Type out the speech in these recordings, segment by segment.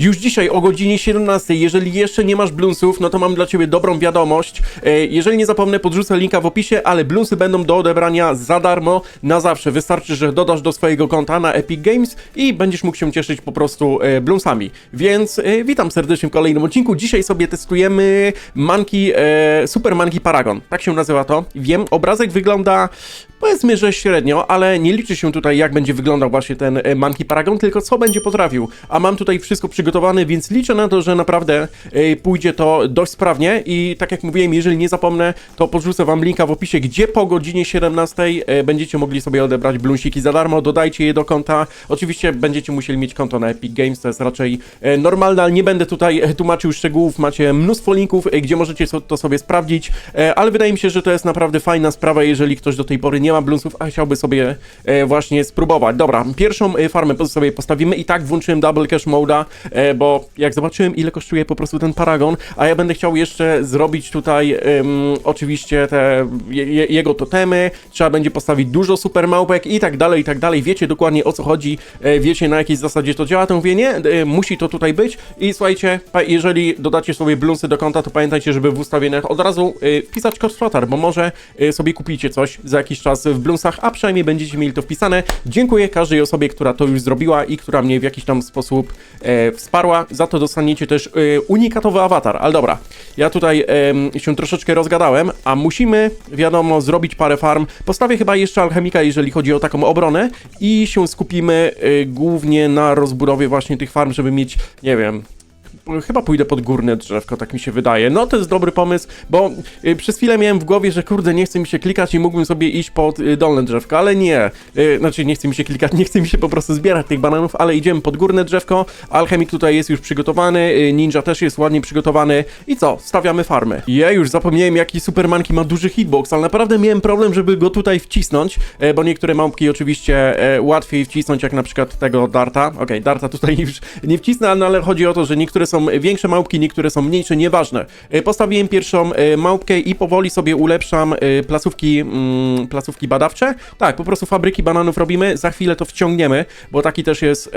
Już dzisiaj o godzinie 17, jeżeli jeszcze nie masz bluesów, no to mam dla ciebie dobrą wiadomość. E, jeżeli nie zapomnę, podrzucę linka w opisie, ale bluesy będą do odebrania za darmo na zawsze. Wystarczy, że dodasz do swojego konta na Epic Games i będziesz mógł się cieszyć po prostu e, bluesami. Więc e, witam serdecznie w kolejnym odcinku. Dzisiaj sobie testujemy Monkey, Super Monkey Paragon. Tak się nazywa to. Wiem, obrazek wygląda powiedzmy, że średnio, ale nie liczy się tutaj jak będzie wyglądał właśnie ten e, Monkey Paragon, tylko co będzie potrafił. A mam tutaj wszystko przygotowane, więc liczę na to, że naprawdę e, pójdzie to dość sprawnie i tak jak mówiłem, jeżeli nie zapomnę, to podrzucę wam linka w opisie, gdzie po godzinie 17 e, będziecie mogli sobie odebrać blunsiki za darmo, dodajcie je do konta. Oczywiście będziecie musieli mieć konto na Epic Games, to jest raczej normalne, ale nie będę tutaj tłumaczył szczegółów, macie mnóstwo linków, gdzie możecie to sobie sprawdzić, ale wydaje mi się, że to jest naprawdę fajna sprawa, jeżeli ktoś do tej pory nie ma bluesów, a chciałby sobie e, właśnie spróbować. Dobra, pierwszą e, farmę sobie postawimy i tak włączyłem Double Cash Moda, e, bo jak zobaczyłem ile kosztuje po prostu ten Paragon, a ja będę chciał jeszcze zrobić tutaj oczywiście te je, je- jego totemy, trzeba będzie postawić dużo super małpek i tak dalej, i tak dalej. Wiecie dokładnie o co chodzi, wiecie na jakiej zasadzie to działa, to mówię nie, musi to tutaj być i słuchajcie, jeżeli dodacie sobie bluesy do konta, to pamiętajcie, żeby w ustawieniach od razu wpisać kod Flotar, bo może sobie kupicie coś za jakiś czas w bluesach, a przynajmniej będziecie mieli to wpisane. Dziękuję każdej osobie, która to już zrobiła i która mnie w jakiś tam sposób e, wsparła. Za to dostaniecie też e, unikatowy awatar. Ale dobra, ja tutaj em, się troszeczkę rozgadałem, a musimy, wiadomo, zrobić parę farm. Postawię chyba jeszcze alchemika, jeżeli chodzi o taką obronę i się skupimy e, głównie na rozbudowie właśnie tych farm, żeby mieć, nie wiem, Chyba pójdę pod górne drzewko, tak mi się wydaje. No to jest dobry pomysł, bo y, przez chwilę miałem w głowie, że kurde, nie chce mi się klikać i mógłbym sobie iść pod y, dolne drzewko, ale nie. Y, znaczy, nie chce mi się klikać, nie chce mi się po prostu zbierać tych bananów, ale idziemy pod górne drzewko. Alchemik tutaj jest już przygotowany, ninja też jest ładnie przygotowany. I co? Stawiamy farmę. Ja już zapomniałem, jaki Supermanki ma duży hitbox, ale naprawdę miałem problem, żeby go tutaj wcisnąć, bo niektóre małpki oczywiście łatwiej wcisnąć, jak na przykład tego Darta. Okej, Darta tutaj już nie wcisnę, no ale chodzi o to, że niektóre są większe małpki, niektóre są mniejsze, nieważne. E, Postawiłem pierwszą e, małpkę i powoli sobie ulepszam e, placówki, mm, placówki badawcze. Tak, po prostu fabryki bananów robimy, za chwilę to wciągniemy, bo taki też jest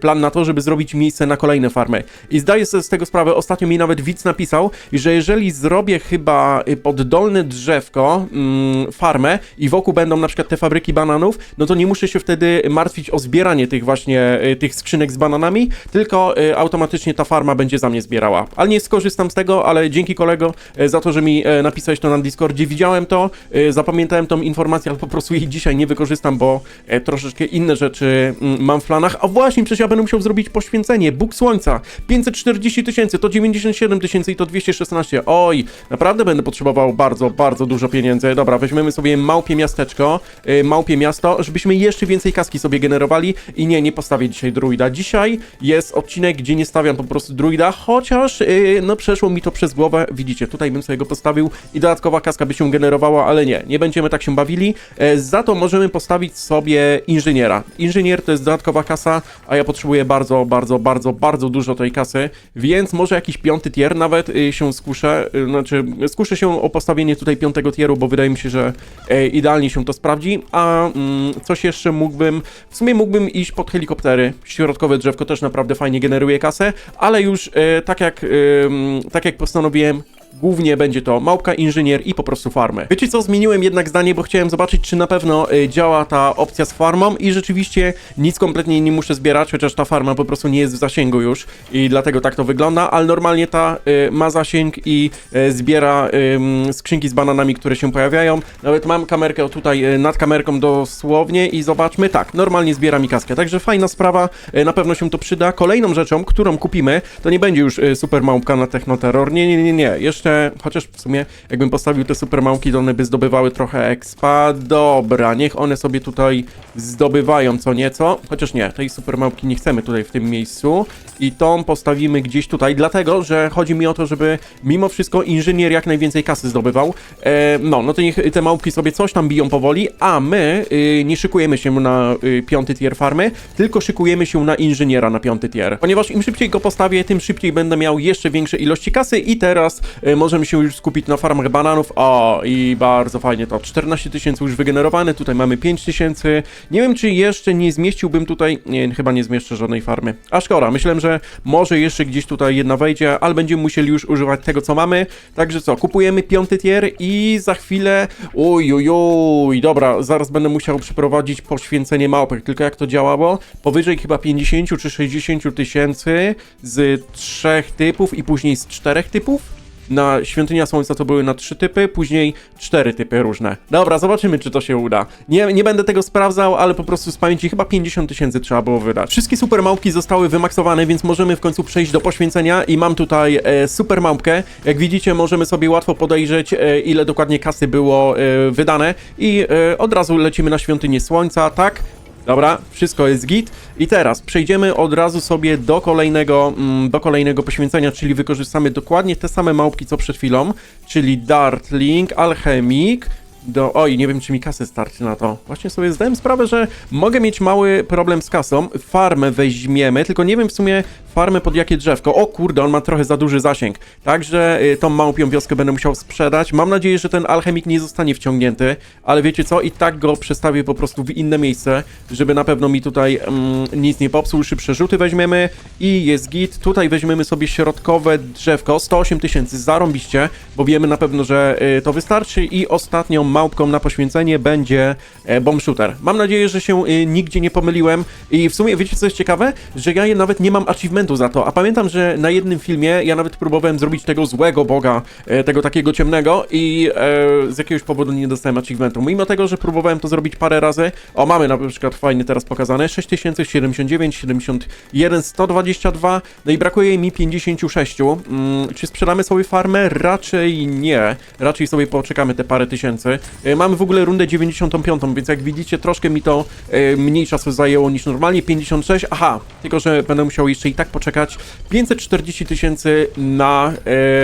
plan na to, żeby zrobić miejsce na kolejne farmy. I zdaję sobie z tego sprawę, ostatnio mi nawet widz napisał, że jeżeli zrobię chyba e, pod dolne drzewko mm, farmę i wokół będą na przykład te fabryki bananów, no to nie muszę się wtedy martwić o zbieranie tych właśnie, tych skrzynek z bananami, tylko automatycznie ta farma będzie za mnie zbierała. Ale nie skorzystam z tego, ale dzięki kolego e, za to, że mi e, napisałeś to na Discordzie, widziałem to, e, zapamiętałem tą informację, ale po prostu jej dzisiaj nie wykorzystam, bo troszeczkę inne rzeczy mm, mam w planach. A właśnie, przecież ja będę musiał zrobić poświęcenie, Bóg Słońca, 540 tysięcy, to 97 tysięcy i to 216. Oj, naprawdę będę potrzebował bardzo, bardzo dużo pieniędzy. Dobra, weźmiemy sobie małpie miasteczko, małpie miasto, żebyśmy jeszcze więcej kaski sobie generowali i nie, nie postawię dzisiaj druida. Dzisiaj jest odcinek, gdzie nie stawiam po prostu druida, chociaż y, no przeszło mi to przez głowę. Widzicie, tutaj bym sobie go postawił i dodatkowa kaska by się generowała, ale nie, nie będziemy tak się bawili. E, za to możemy postawić sobie inżyniera. Inżynier to jest dodatkowa kasa, a ja potrzebuję bardzo, bardzo, bardzo, bardzo dużo tej kasy, więc może jakiś piąty tier nawet y, się skuszę, y, znaczy skuszę się o postawienie tutaj piątego tieru, bo wydaje mi się, że e, idealnie się to sprawdzi, a mm, coś jeszcze mógłbym, w sumie mógłbym iść pod helikoptery, środkowe drzewko też naprawdę fajnie generuje kasę, ale już e, tak jak, ym, tak jak postanowiłem, Głównie będzie to małpka, inżynier i po prostu farmę. Wiecie co, zmieniłem jednak zdanie, bo chciałem zobaczyć, czy na pewno y, działa ta opcja z farmą i rzeczywiście nic kompletnie nie muszę zbierać, chociaż ta farma po prostu nie jest w zasięgu już i dlatego tak to wygląda, ale normalnie ta y, ma zasięg i y, zbiera ym, skrzynki z bananami, które się pojawiają. Nawet mam kamerkę tutaj y, nad kamerką dosłownie i zobaczmy, tak, normalnie zbiera mi kaskę, także fajna sprawa, y, na pewno się to przyda. Kolejną rzeczą, którą kupimy, to nie będzie już y, super małpka na Technoterror, nie, nie, nie, nie, jeszcze, chociaż w sumie jakbym postawił te super małpki, to one by zdobywały trochę expa, dobra, niech one sobie tutaj zdobywają co nieco, chociaż nie, tej super małpki nie chcemy tutaj w tym miejscu. I tą postawimy gdzieś tutaj, dlatego, że chodzi mi o to, żeby mimo wszystko inżynier jak najwięcej kasy zdobywał, e, no, no to niech te małpki sobie coś tam biją powoli, a my y, nie szykujemy się na y, piąty tier farmy, tylko szykujemy się na inżyniera na piąty tier, ponieważ im szybciej go postawię, tym szybciej będę miał jeszcze większe ilości kasy i teraz e, możemy się już skupić na farmach bananów. O, i bardzo fajnie to. 14 tysięcy już wygenerowane, tutaj mamy 5 tysięcy. Nie wiem, czy jeszcze nie zmieściłbym tutaj, nie, chyba nie zmieszczę żadnej farmy. A szkoda, myślałem, że może jeszcze gdzieś tutaj jedna wejdzie, ale będziemy musieli już używać tego, co mamy. Także co, kupujemy piąty tier i za chwilę, oj, oj, oj, dobra, zaraz będę musiał przeprowadzić poświęcenie małpek, tylko jak to działało? Powyżej chyba 50 czy 60 tysięcy z trzech typów i później z czterech typów? Na Świątynia Słońca to były na trzy typy, później cztery typy różne. Dobra, zobaczymy, czy to się uda. Nie, nie będę tego sprawdzał, ale po prostu z pamięci chyba 50 tysięcy trzeba było wydać. Wszystkie super małpki zostały wymaksowane, więc możemy w końcu przejść do poświęcenia i mam tutaj e, super małpkę. Jak widzicie, możemy sobie łatwo podejrzeć, e, ile dokładnie kasy było e, wydane i e, od razu lecimy na Świątynię Słońca, tak? Dobra, wszystko jest git. I teraz przejdziemy od razu sobie do kolejnego, mm, do kolejnego poświęcenia, czyli wykorzystamy dokładnie te same małpki co przed chwilą, czyli Dartling, Alchemik, do... Oj, nie wiem, czy mi kasy starczy na to. Właśnie sobie zdałem sprawę, że mogę mieć mały problem z kasą. Farmę weźmiemy, tylko nie wiem w sumie farmę pod jakie drzewko. O kurde, on ma trochę za duży zasięg. Także y, tą małpią wioskę będę musiał sprzedać. Mam nadzieję, że ten alchemik nie zostanie wciągnięty, ale wiecie co? I tak go przestawię po prostu w inne miejsce, żeby na pewno mi tutaj mm, nic nie popsuł. Szybsze rzuty weźmiemy i jest git. Tutaj weźmiemy sobie środkowe drzewko, 108 tysięcy, zarąbiście, bo wiemy na pewno, że y, to wystarczy i ostatnią małpką na poświęcenie będzie e, bomb shooter. Mam nadzieję, że się y, nigdzie nie pomyliłem i w sumie wiecie co jest ciekawe? Że ja nawet nie mam achievementu za to, a pamiętam, że na jednym filmie ja nawet próbowałem zrobić tego złego boga, e, tego takiego ciemnego i e, z jakiegoś powodu nie dostałem achievementu. Mimo tego, że próbowałem to zrobić parę razy, o mamy na przykład fajnie teraz pokazane, 6079, 71, 122, no i brakuje mi 56. Mm, czy sprzedamy sobie farmę? Raczej nie. Raczej sobie poczekamy te parę tysięcy. E, Mamy w ogóle rundę 95, więc jak widzicie, troszkę mi to e, mniej czasu zajęło niż normalnie. 56, aha, tylko że będę musiał jeszcze i tak poczekać. 540 tysięcy na,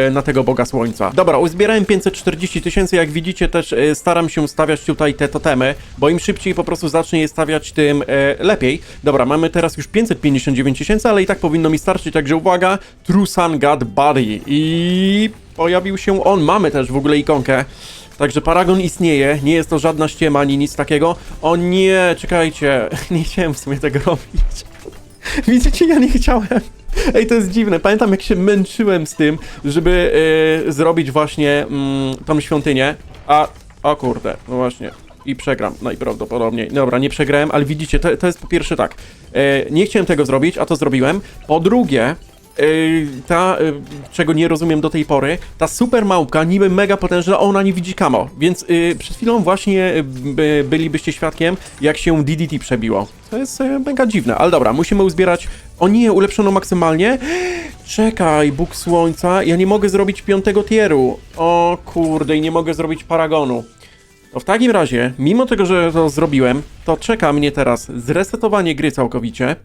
e, na tego Boga Słońca. Dobra, uzbierałem 540 tysięcy, jak widzicie też staram się stawiać tutaj te totemy, bo im szybciej po prostu zacznę je stawiać, tym lepiej. Dobra, mamy teraz już 559 tysięcy, ale i tak powinno mi starczyć, także uwaga, True Sun God Body i pojawił się on, mamy też w ogóle ikonkę. Także Paragon istnieje, nie jest to żadna ściema ani nic takiego. O nie, czekajcie, nie chciałem w sumie tego robić. Widzicie, ja nie chciałem. Ej, to jest dziwne. Pamiętam, jak się męczyłem z tym, żeby e, zrobić właśnie mm, tą świątynię. A, o kurde, no właśnie. I przegram najprawdopodobniej. Dobra, nie przegrałem, ale widzicie, to, to jest po pierwsze tak. E, nie chciałem tego zrobić, a to zrobiłem. Po drugie, Yy, ta, yy, czego nie rozumiem do tej pory, ta super małpka, niby mega potężna, ona nie widzi kamo, więc yy, przed chwilą właśnie yy, bylibyście świadkiem, jak się DDT przebiło. To jest mega dziwne, ale dobra, musimy uzbierać, o nie, ulepszono maksymalnie, czekaj, Bóg Słońca, ja nie mogę zrobić piątego tieru, o kurde, i nie mogę zrobić Paragonu. To w takim razie, mimo tego, że to zrobiłem, to czeka mnie teraz zresetowanie gry całkowicie,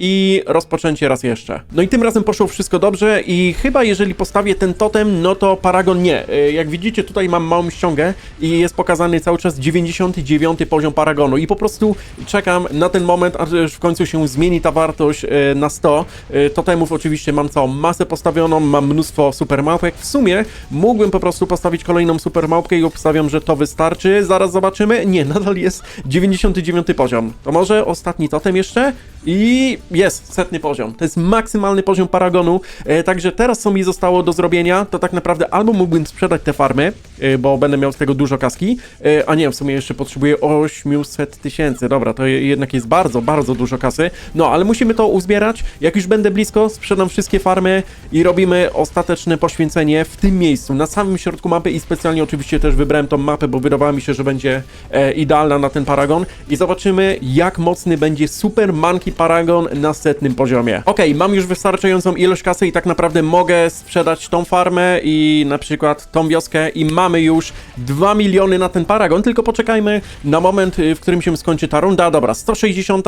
i rozpoczęcie raz jeszcze. No i tym razem poszło wszystko dobrze i chyba jeżeli postawię ten totem, no to Paragon nie. E, Jak widzicie tutaj mam małą ściągę i jest pokazany cały czas 99 poziom Paragonu i po prostu czekam na ten moment, aż w końcu się zmieni ta wartość e, na 100. E, Totemów oczywiście mam całą masę postawioną, mam mnóstwo super małpek. W sumie mógłbym po prostu postawić kolejną super małpkę i obstawiam, że to wystarczy. Zaraz zobaczymy. Nie, nadal jest 99 poziom. To może ostatni totem jeszcze? I jest setny poziom. To jest maksymalny poziom Paragonu. E, także teraz co mi zostało do zrobienia, to tak naprawdę albo mógłbym sprzedać te farmy, e, bo będę miał z tego dużo kaski, e, a nie, w sumie jeszcze potrzebuję 800 tysięcy. Dobra, to je- jednak jest bardzo, bardzo dużo kasy. No, ale musimy to uzbierać. Jak już będę blisko, sprzedam wszystkie farmy i robimy ostateczne poświęcenie w tym miejscu, na samym środku mapy i specjalnie oczywiście też wybrałem tą mapę, bo wydawało mi się, że będzie e, idealna na ten Paragon i zobaczymy, jak mocny będzie Super Monkey Paragon na setnym poziomie. Okej, mam już wystarczającą ilość kasy i tak naprawdę mogę sprzedać tą farmę i na przykład tą wioskę i mamy już 2 miliony na ten Paragon, tylko poczekajmy na moment, y, w którym się skończy ta runda. Dobra, 160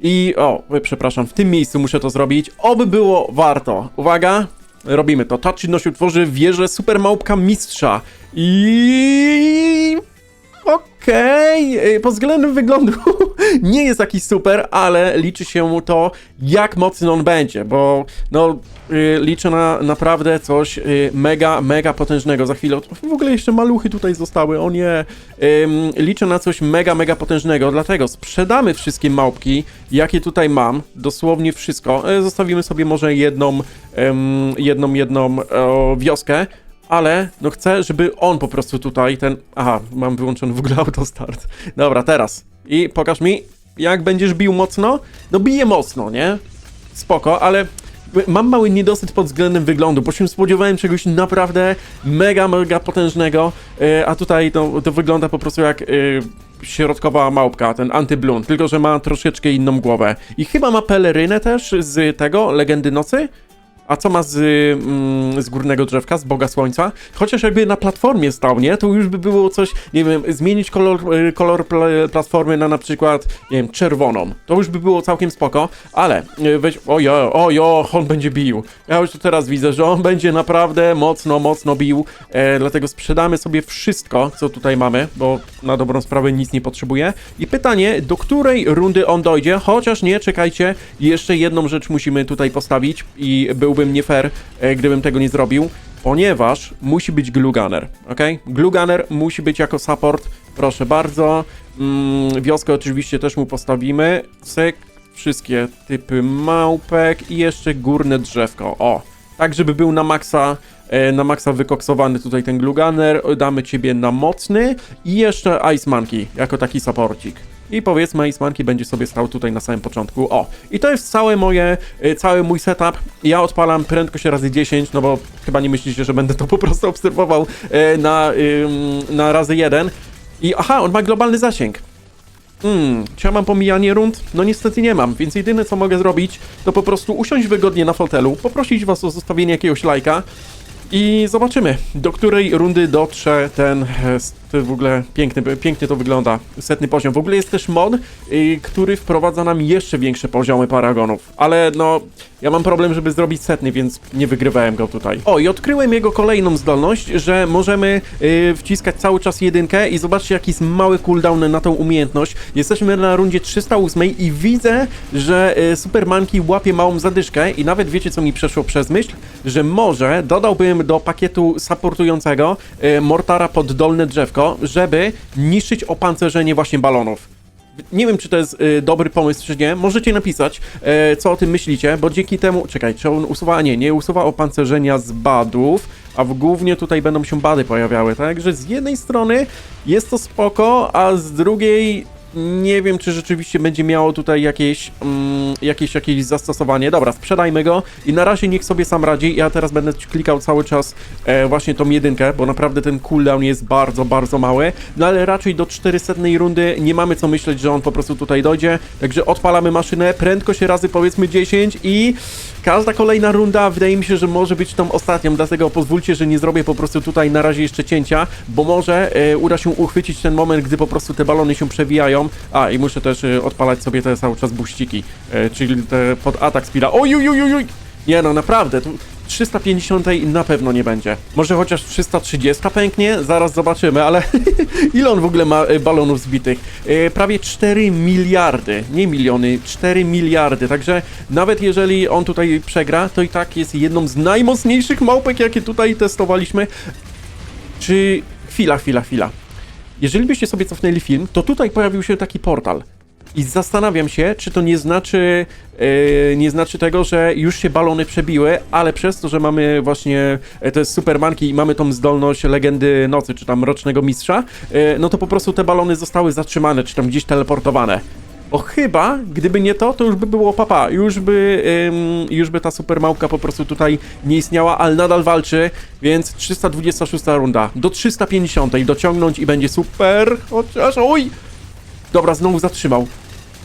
i o, y, przepraszam, w tym miejscu muszę to zrobić. Oby było warto. Uwaga, robimy to. Ta czynność utworzy wieżę super małpka mistrza i Okej, y, pod względem wyglądu nie jest jakiś super, ale liczy się to, jak mocny on będzie, bo no, y, liczę na naprawdę coś y, mega, mega potężnego. Za chwilę, w ogóle jeszcze maluchy tutaj zostały, o nie. Liczę na coś mega, mega potężnego, dlatego sprzedamy wszystkie małpki, jakie tutaj mam, dosłownie wszystko. E, Zostawimy sobie może jedną, jedną, jedną wioskę, ale no chcę, żeby on po prostu tutaj, ten... Aha, mam wyłączony w ogóle autostart. Dobra, teraz. I pokaż mi, jak będziesz bił mocno. No bije mocno, nie? Spoko, ale mam mały niedosyt pod względem wyglądu, bo się spodziewałem czegoś naprawdę mega, mega potężnego, e, a tutaj to, wygląda po prostu jak... e, Środkowa małpka, ten antyblunt, tylko że ma troszeczkę inną głowę. I chyba ma pelerynę też z tego, Legendy Nocy? A co ma z, mm, z górnego drzewka, z Boga Słońca? Chociaż jakby na platformie stał, nie? To już by było coś, nie wiem, zmienić kolor, y, kolor pla- platformy na na przykład, nie wiem, czerwoną. To już by było całkiem spoko, ale y, weź, ojo, ojo, on będzie bił. Ja już tu teraz widzę, że on będzie naprawdę mocno, mocno bił, e, dlatego sprzedamy sobie wszystko, co tutaj mamy, bo na dobrą sprawę nic nie potrzebuję. I pytanie, do której rundy on dojdzie? Chociaż nie, czekajcie, jeszcze jedną rzecz musimy tutaj postawić i byłbym nie fair, e, gdybym tego nie zrobił, ponieważ musi być Gluganer, ok? Gluganer musi być jako support, proszę bardzo. Mm, wioskę oczywiście też mu postawimy. Cyk, wszystkie typy małpek i jeszcze górne drzewko, o. Tak, żeby był na maksa, e, na maksa wykoksowany tutaj ten Gluganer, damy ciebie na mocny i jeszcze Ice Monkey jako taki supporcik. I powiedzmy, Ice Monkey będzie sobie stał tutaj na samym początku. O, i to jest całe moje, y, cały mój setup. Ja odpalam prędkość razy 10, no bo chyba nie myślicie, że będę to po prostu obserwował y, na, na razy 1. I aha, on ma globalny zasięg. Hmm, czy ja mam pomijanie rund? No niestety nie mam, więc jedyne co mogę zrobić, to po prostu usiąść wygodnie na fotelu, poprosić was o zostawienie jakiegoś lajka i zobaczymy, do której rundy dotrze ten, e, w ogóle piękny, pięknie to wygląda, setny poziom. W ogóle jest też mod, y, który wprowadza nam jeszcze większe poziomy paragonów, ale no, ja mam problem, żeby zrobić setny, więc nie wygrywałem go tutaj. O, i odkryłem jego kolejną zdolność, że możemy y, wciskać cały czas jedynkę i zobaczcie, jaki jest mały cooldown na tą umiejętność. Jesteśmy na rundzie 308 i widzę, że Supermanki łapie małą zadyszkę i nawet wiecie, co mi przeszło przez myśl, że może dodałbym do pakietu supportującego y, Mortara pod dolne drzewko, żeby niszczyć opancerzenie właśnie balonów. Nie wiem, czy to jest y, dobry pomysł, czy nie. Możecie napisać, e, co o tym myślicie, bo dzięki temu... Czekaj, czy on usuwa... A nie, nie usuwa opancerzenia z badów, a w głównie tutaj będą się bady pojawiały, także z jednej strony jest to spoko, a z drugiej nie wiem, czy rzeczywiście będzie miało tutaj jakieś, mm, jakieś, jakieś zastosowanie. Dobra, sprzedajmy go i na razie niech sobie sam radzi. Ja teraz będę klikał cały czas e, właśnie tą jedynkę, bo naprawdę ten cooldown jest bardzo, bardzo mały. No ale raczej do 400 rundy nie mamy co myśleć, że on po prostu tutaj dojdzie. Także odpalamy maszynę, prędkość razy powiedzmy 10 i każda kolejna runda wydaje mi się, że może być tą ostatnią, dlatego pozwólcie, że nie zrobię po prostu tutaj na razie jeszcze cięcia, bo może e, uda się uchwycić ten moment, gdy po prostu te balony się przewijają. A, i muszę też e, odpalać sobie te cały czas buściki, e, czyli te pod atak speeda. Oj, oj, oj, oj, oj! Nie no, naprawdę, tu 350 na pewno nie będzie. Może chociaż 330 pęknie? Zaraz zobaczymy, ale ile on w ogóle ma e, balonów zbitych? Prawie 4 miliardy, nie miliony, 4 miliardy, także nawet jeżeli on tutaj przegra, to i tak jest jedną z najmocniejszych małpek, jakie tutaj testowaliśmy. Czy... Chwila, chwila, chwila. Jeżeli byście sobie cofnęli film, to tutaj pojawił się taki portal. I zastanawiam się, czy to nie znaczy, e, nie znaczy tego, że już się balony przebiły, ale przez to, że mamy właśnie e, te supermanki i mamy tą zdolność legendy nocy, czy tam rocznego mistrza, e, no to po prostu te balony zostały zatrzymane, czy tam gdzieś teleportowane. Bo chyba, gdyby nie to, to już by było papa. Już by, ym, już by ta supermałpka po prostu tutaj nie istniała, ale nadal walczy, więc 326 runda. Do 350 dociągnąć i będzie super. Chociaż, oj! Dobra, znowu zatrzymał.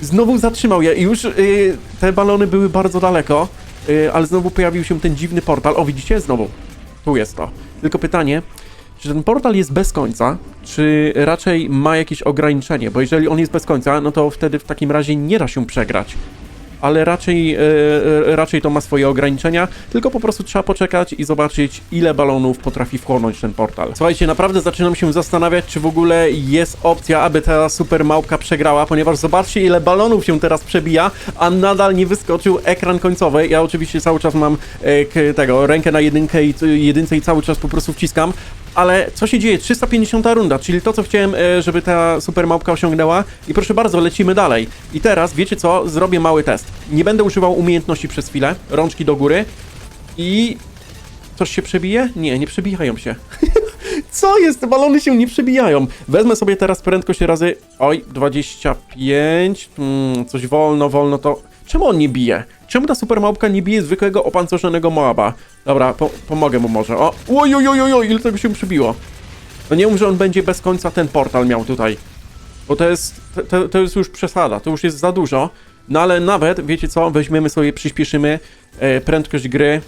Znowu zatrzymał je już y, te balony były bardzo daleko, y, ale znowu pojawił się ten dziwny portal. O, widzicie? Znowu. Tu jest to. Tylko pytanie, czy ten portal jest bez końca, czy raczej ma jakieś ograniczenie? Bo jeżeli on jest bez końca, no to wtedy w takim razie nie da się przegrać. ale raczej, e, raczej to ma swoje ograniczenia, tylko po prostu trzeba poczekać i zobaczyć, ile balonów potrafi wchłonąć ten portal. Słuchajcie, naprawdę zaczynam się zastanawiać, czy w ogóle jest opcja, aby ta super małpka przegrała, ponieważ zobaczcie, ile balonów się teraz przebija, a nadal nie wyskoczył ekran końcowy. Ja oczywiście cały czas mam e, tego, rękę na jedynkę i, jedynce i cały czas po prostu wciskam, ale co się dzieje? 350 runda, czyli to, co chciałem, e, żeby ta super małpka osiągnęła. I proszę bardzo, lecimy dalej. I teraz, wiecie co? Zrobię mały test. Nie będę używał umiejętności przez chwilę. Rączki do góry. I... Coś się przebije? Nie, nie przebijają się. Co jest? Balony się nie przebijają. Wezmę sobie teraz prędkość razy... Oj, 25. Hmm, coś wolno, wolno to... Czemu on nie bije? Czemu ta super małpka nie bije zwykłego opancerzonego Moaba? Dobra, po, pomogę mu może. O, oj, oj, oj, oj, oj, ile tego się przybiło. No nie mów, że on będzie bez końca ten portal miał tutaj. Bo to jest, to, to jest już przesada, to już jest za dużo. No ale nawet, wiecie co, weźmiemy sobie, przyspieszymy e, prędkość gry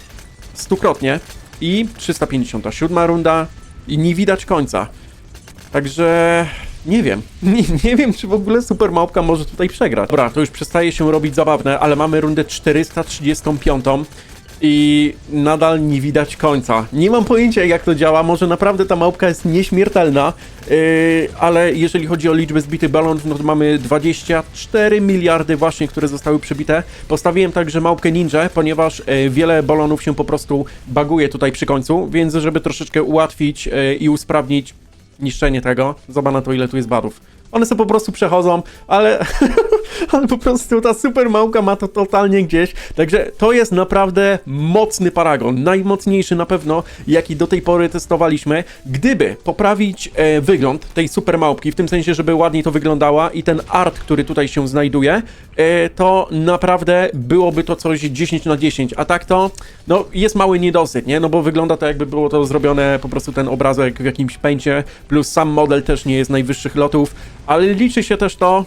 stukrotnie i 357 runda i nie widać końca. Także nie wiem. Nie, nie wiem, czy w ogóle Super Małpka może tutaj przegrać. Dobra, to już przestaje się robić zabawne, ale mamy rundę 435 i nadal nie widać końca. Nie mam pojęcia, jak to działa. Może naprawdę ta małpka jest nieśmiertelna, yy, ale jeżeli chodzi o liczbę zbitych balonów, no to mamy 24 miliardy właśnie, które zostały przebite. Postawiłem także małpkę ninja, ponieważ yy, wiele balonów się po prostu baguje tutaj przy końcu, więc żeby troszeczkę ułatwić yy, i usprawnić niszczenie tego. Zobacz na to, ile tu jest badów. One sobie po prostu przechodzą, ale, ale po prostu ta super małka ma to totalnie gdzieś. Także to jest naprawdę mocny paragon. Najmocniejszy na pewno, jaki do tej pory testowaliśmy. Gdyby poprawić e, wygląd tej super małpki, w tym sensie, żeby ładniej to wyglądała i ten art, który tutaj się znajduje, e, to naprawdę byłoby to coś 10 na 10. A tak to, no jest mały niedosyt, nie? No bo wygląda to jakby było to zrobione po prostu ten obrazek w jakimś pęcie, plus sam model też nie jest najwyższych lotów, ale liczy się też to,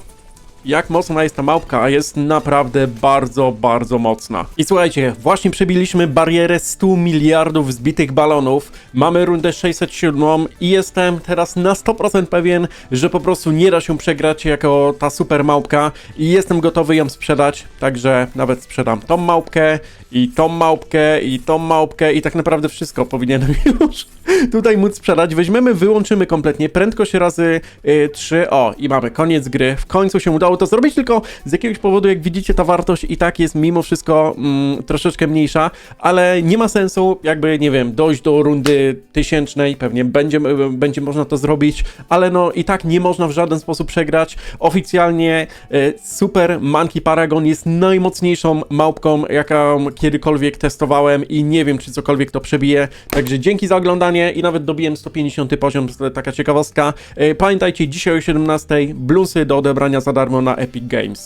jak mocna jest ta małpka, a jest naprawdę bardzo, bardzo mocna. I słuchajcie, właśnie przebiliśmy barierę 100 miliardów zbitych balonów, mamy rundę 607 i jestem teraz na 100% pewien, że po prostu nie da się przegrać jako ta super małpka i jestem gotowy ją sprzedać, także nawet sprzedam tą małpkę i tą małpkę i tą małpkę i tak naprawdę wszystko powinienem już tutaj móc sprzedać. Weźmiemy, wyłączymy kompletnie prędkość razy y, 3, o i mamy koniec gry. W końcu się udało to zrobić, tylko z jakiegoś powodu, jak widzicie, ta wartość i tak jest mimo wszystko mm, troszeczkę mniejsza, ale nie ma sensu jakby, nie wiem, dojść do rundy tysięcznej, pewnie będzie, będzie można to zrobić, ale no i tak nie można w żaden sposób przegrać. Oficjalnie y, Super Monkey Paragon jest najmocniejszą małpką, jaką kiedykolwiek testowałem i nie wiem, czy cokolwiek to przebije. Także dzięki za oglądanie i nawet dobiłem 150 poziom, taka ciekawostka. Y, Pamiętajcie, dzisiaj o 17 bluesy do odebrania za darmo na Epic Games.